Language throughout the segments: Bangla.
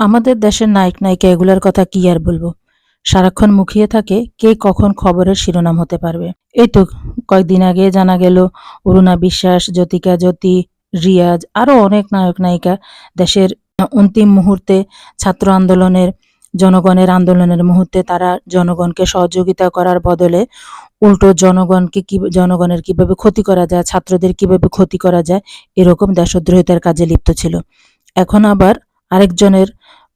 আমাদের দেশের নায়ক নায়িকা এগুলার কথা কি আর বলব? সারাক্ষণ মুখিয়ে থাকে কে কখন খবরের শিরোনাম হতে পারবে। এই তো কয়েকদিন আগে জানা গেল, অরুণা বিশ্বাস, জ্যোতিকা জ্যোতি, রিয়াজ আরও অনেক নায়ক নায়িকা দেশের অন্তিম মুহূর্তে ছাত্র আন্দোলনের, জনগণের আন্দোলনের মুহূর্তে তারা জনগণকে সহযোগিতা করার বদলে উল্টো জনগণকে কি, জনগণের কীভাবে ক্ষতি করা যায়, ছাত্রদের কীভাবে ক্ষতি করা যায়, এরকম দেশদ্রোহিতার কাজে লিপ্ত ছিল। এখন আবার আরেকজনের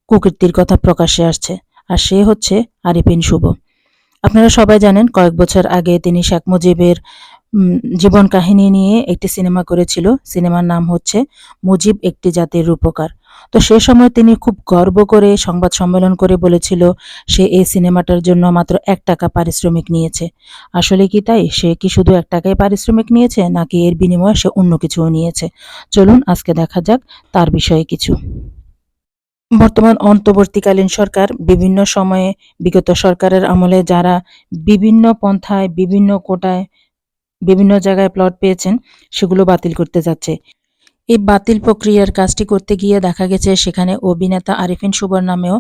কুকীর্তির কথা প্রকাশ্যে আসছে, আর সে হচ্ছে আরিফিন শুভ। আপনারা সবাই জানেন, কয়েক বছর আগে তিনি শেখ মুজিবের জীবন কাহিনী নিয়ে একটি সিনেমা করেছিল। সিনেমার নাম হচ্ছে মুজিব একটি জাতির রূপকার। তো সে সময় তিনি খুব গর্ব করে সংবাদ সম্মেলন করে বলেছিল, সে এই সিনেমাটার জন্য মাত্র এক টাকা পারিশ্রমিক নিয়েছে। আসলে কি তাই? সে কি শুধু এক টাকায় পারিশ্রমিক নিয়েছে, নাকি এর বিনিময়ে সে অন্য কিছুও নিয়েছে? চলুন আজকে দেখা যাক তার বিষয়ে কিছু। বর্তমান অন্তর্বর্তীকালীন সরকার বিভিন্ন সময়ে বিগত সরকারের আমলে যারা বিভিন্ন পন্থায়, বিভিন্ন কোটায়, বিভিন্ন জায়গায় প্লট পেয়েছেন, সেগুলো বাতিল করতে যাচ্ছে। এই বাতিল প্রক্রিয়ার কাজটি করতে গিয়ে দেখা গেছে, সেখানে অভিনেতা আরিফিন সুবর নামেও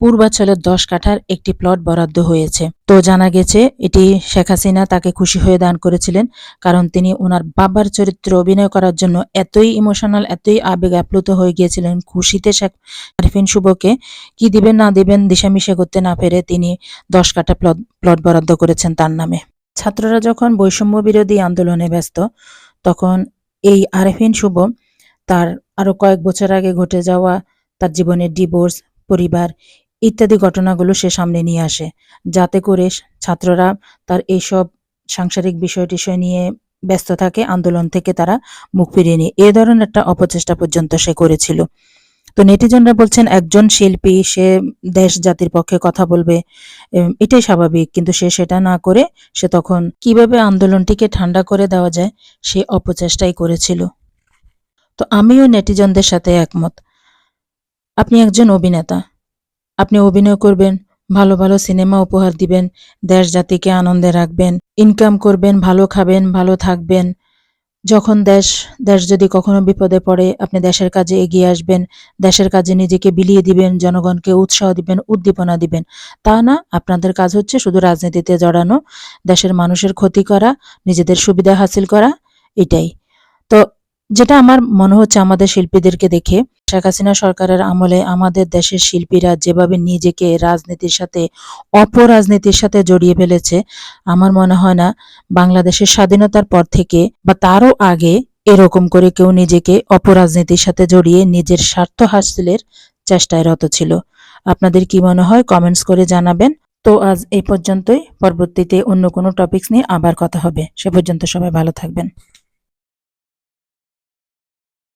পূর্বাঞ্চলের দশ কাঠার একটি প্লট বরাদ্দ হয়েছে। তো জানা গেছে, এটি শেখ হাসিনা তাকে খুশি হয়ে দান করেছিলেন কারণ তিনি ওনার বাবার চরিত্রে অভিনয় করার জন্য এতই ইমোশনাল এতই আবেগ আপ্লুত হয়ে গিয়েছিলেন খুশিতে শেখ আরিফিন শুভকে। কি দিবেন, না দিবেন, দিশামিশে করতে না পেরে তিনি দশ কাঠা প্লট প্লট বরাদ্দ করেছেন তার নামে। ছাত্ররা যখন বৈষম্য বিরোধী আন্দোলনে ব্যস্ত, তখন এই আরেফিন শুভ তার আরও কয়েক বছর আগে ঘটে যাওয়া তার জীবনের ডিভোর্স পরিবার ইত্যাদি ঘটনাগুলো সে সামনে নিয়ে আসে। যাতে করে ছাত্ররা তার এইসব সাংসারিক বিষয় টিষয় নিয়ে ব্যস্ত থাকে, আন্দোলন থেকে তারা মুখ ফিরিয়ে নিয়ে। এ ধরনের একটা অপচেষ্টা পর্যন্ত সে করেছিল। তো নেটিজনরা বলছেন, একজন শিল্পী, সে দেশ জাতির পক্ষে কথা বলবে এটাই স্বাভাবিক। কিন্তু সে সেটা না করে সে তখন কীভাবে আন্দোলনটিকে ঠান্ডা করে দেওয়া যায়, সে অপচেষ্টাই করেছিল। তো আমিও নেটিজনদের সাথে একমত। আপনি একজন অভিনেতা আপনি অভিনয় করবেন, ভালো ভালো সিনেমা উপহার দিবেন, দেশ জাতিকে আনন্দে রাখবেন ইনকাম করবেন, ভালো খাবেন, ভালো থাকবেন। যখন দেশ দেশ যদি কখনো বিপদে পড়ে, আপনি দেশের কাজে এগিয়ে আসবেন, দেশের কাজে নিজেকে বিলিয়ে দিবেন, জনগণকে উৎসাহ দিবেন, উদ্দীপনা দিবেন। তা না, আপনাদের কাজ হচ্ছে শুধু রাজনীতিতে জড়ানো, দেশের মানুষের ক্ষতি করা, নিজেদের সুবিধা হাসিল করা, এটাই। তো যেটা আমার মনে হচ্ছে আমাদের শিল্পীদেরকে দেখে, শেখ হাসিনা সরকারের আমলে আমাদের দেশের শিল্পীরা যেভাবে নিজেকে রাজনীতির সাথে, অপরাজনীতির সাথে জড়িয়ে ফেলেছে, আমার মনে হয় না বাংলাদেশের স্বাধীনতার পর থেকে বা তারও আগে এরকম করে কেউ নিজেকে অপরাজনীতির সাথে জড়িয়ে নিজের স্বার্থ হাসিলের চেষ্টায় রত ছিল। আপনাদের কি মনে হয় কমেন্টস করে জানাবেন। তো আজ এই পর্যন্তই, পরবর্তীতে অন্য কোনো টপিকস নিয়ে আবার কথা হবে। সে পর্যন্ত সবাই ভালো থাকবেন।